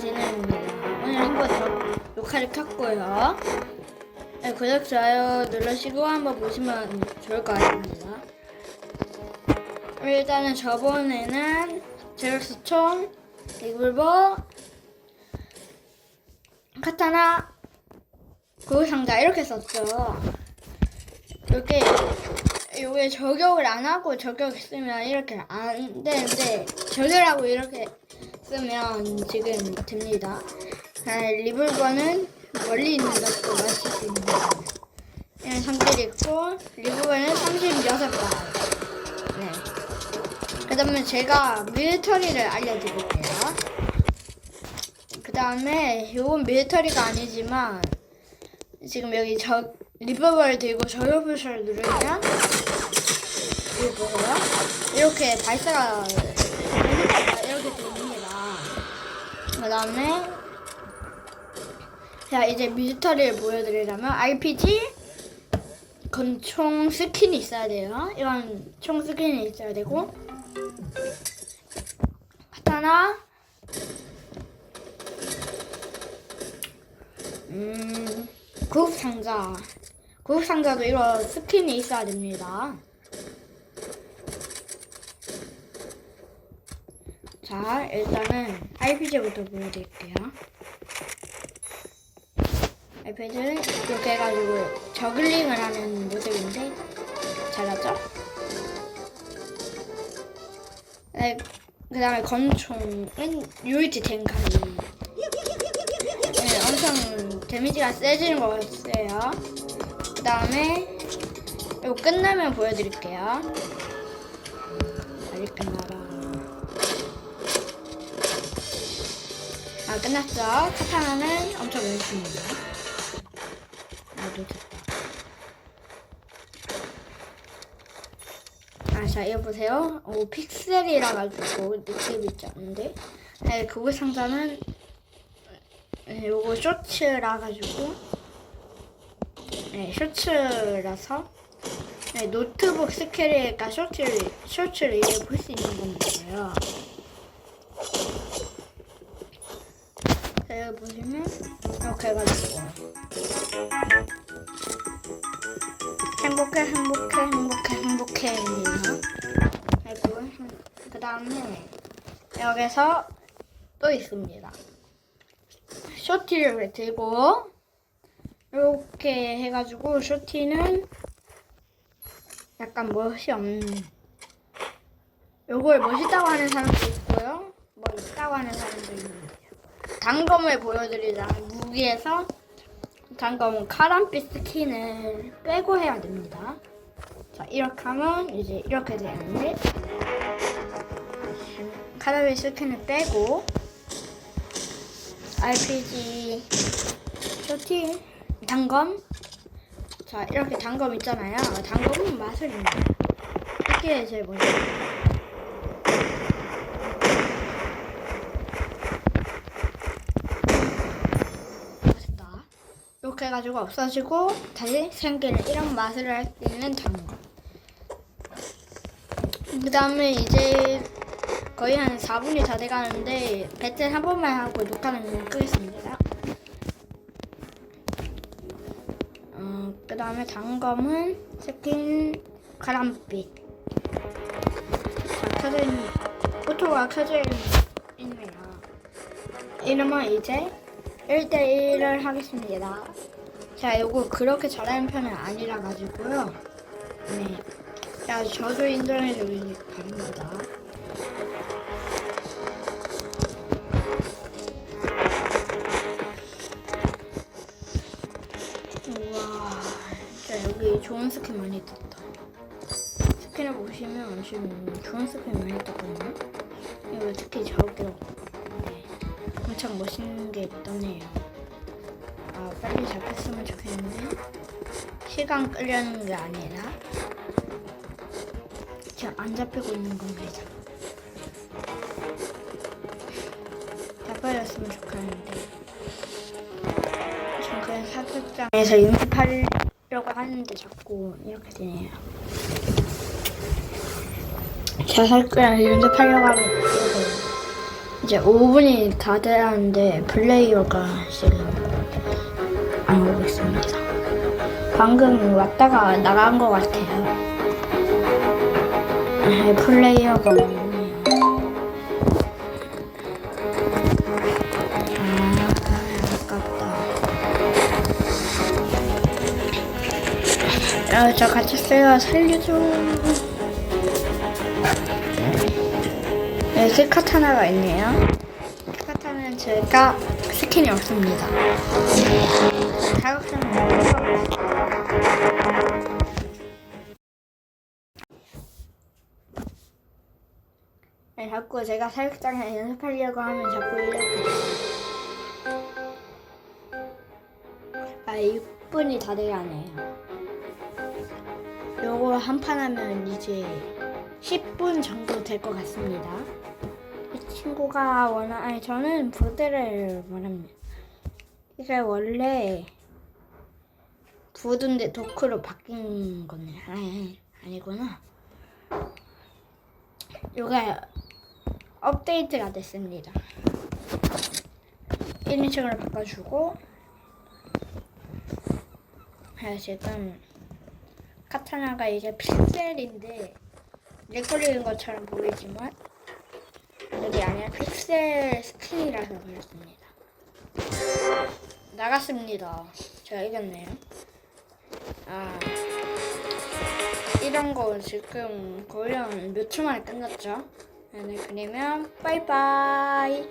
진행입니다. 오늘 한번 더 녹화를 켰고요. 네, 구독, 좋아요 눌러주시고 한번 보시면 좋을 것 같습니다. 일단은 저번에는 제로스 총, 리블버, 카타나, 고상자 이렇게 썼죠. 이렇게 요게 저격을 안 하고 저격했으면 이렇게 안 되는데 저격하고 이렇게 쓰면 지금 됩니다. 아, 리블버는 멀리 있는 것도 맞을 수 있는 이런 상들이 있고 리블버는 36발 네. 그 다음에 제가 밀터리를 알려드릴게요. 그 다음에 요건 밀터리가 아니지만 지금 여기 저 리버버를 들고 저격부셔를 누르면 이거 보세요. 이렇게 발사가 이렇게 됩니다. 그 다음에 자 이제 밀터리를 보여드리려면 RPG 건 총 스킨이 있어야 돼요. 이런 총 스킨이 있어야 되고 카타나 음 구급 상자 구급 상자도 이런 스킨이 있어야 됩니다. 자, 일단은 RPG부터 보여드릴게요. RPG는 이렇게 해가지고 저글링을 하는 모델인데 잘하죠? 네, 그 다음에 건총은 유일지 탱카이. 네, 엄청 데미지가 세지는 것 같아요. 그 다음에 이거 끝나면 보여드릴게요. 아직 끝나라. 아 끝났죠? 카타나는 엄청 열심입니다. 나도 됐다. 아, 자, 이거 보세요. 오, 픽셀이라 가지고 느낌이 있지 않는데. 네, 그거 상자는 네, 요거 쇼츠라 가지고 네, 쇼츠라서 네, 노트북 스케일이니까 쇼츠를 쇼츠를 이렇게 볼 수 있는 건데요. 자, 여기 보시면 이렇게 해가지고 행복해 행복해 행복해 행복해입니다. 그리고 그 다음에 여기서 또 있습니다. 쇼티를 들고 이렇게 해가지고 쇼티는 약간 멋이 없는 요걸 멋있다고 하는 사람도 있고요. 멋있다고 하는 사람도 있는데요. 단검을 보여드리자면 무기에서 단검은 카람빛 스킨을 빼고 해야 됩니다. 자 이렇게 하면 이제 이렇게 되는데 카람빛 스킨을 빼고 RPG 쇼티 단검 자 이렇게 단검 있잖아요. 단검은 마술입니다. 이게 제일 먼저. 됐다. 이렇게 해가지고 없어지고 다시 생기는 이런 맛을 할 수 있는 단거. 그 다음에 이제 거의 한 4분이 다 돼가는데 배틀 한 번만 하고 녹화는 끄겠습니다. 어, 그 다음에 단검은 스킨 가람빛. 자, 켜져 있는, 포토가 켜져 있네요. 이러면 이제 1대1을 하겠습니다. 자, 요거 그렇게 잘하는 편은 아니라 가지고요. 네. 자, 저도 인정해 주시기 바랍니다. 좋은 스킨 많이 떴다. 스킨을 보시면 지금 좋은 스킨 많이 떴거든요. 이거 특히 저기요. 네. 엄청 멋있는 게 있더네요. 아, 빨리 잡혔으면 좋겠는데. 시간 끌려는 게 아니라. 지금 안 잡히고 있는 겁니다. 잡혀졌으면 좋겠는데. 전 그냥 사격장에서 연습 하는데 자꾸 이렇게 되네요. 자살그냥 연습하려고 하면 이렇게 이제 5분이 다 돼가는데 플레이어가 지금 안 오고 있습니다. 방금 왔다가 나간 것 같아요. 네, 플레이어가 아, 저 갇혔어요. 살려줘. 네, 스카타나가 있네요. 스카타나는 제가 스킨이 없습니다. 거. 네, 자꾸 제가 사육장에 연습하려고 하면 자꾸 이렇게. 아, 6분이 다 돼가네요. 한 판 하면 이제 10분 정도 될 것 같습니다. 이 친구가 원하, 아니, 저는 부드를 원합니다. 이게 원래 부드인데 도크로 바뀐 거네. 아니, 아니구나. 요가 업데이트가 됐습니다. 이런 식으로 바꿔주고, 아, 지금 카타나가 이게 픽셀인데 렉 걸리는 것처럼 보이지만 여기 아니라 픽셀 스킨이라서 그렇습니다. 나갔습니다. 제가 이겼네요. 아 이런 거 지금 거의 한 몇 초 만에 끝났죠. 네, 그러면 빠이빠이.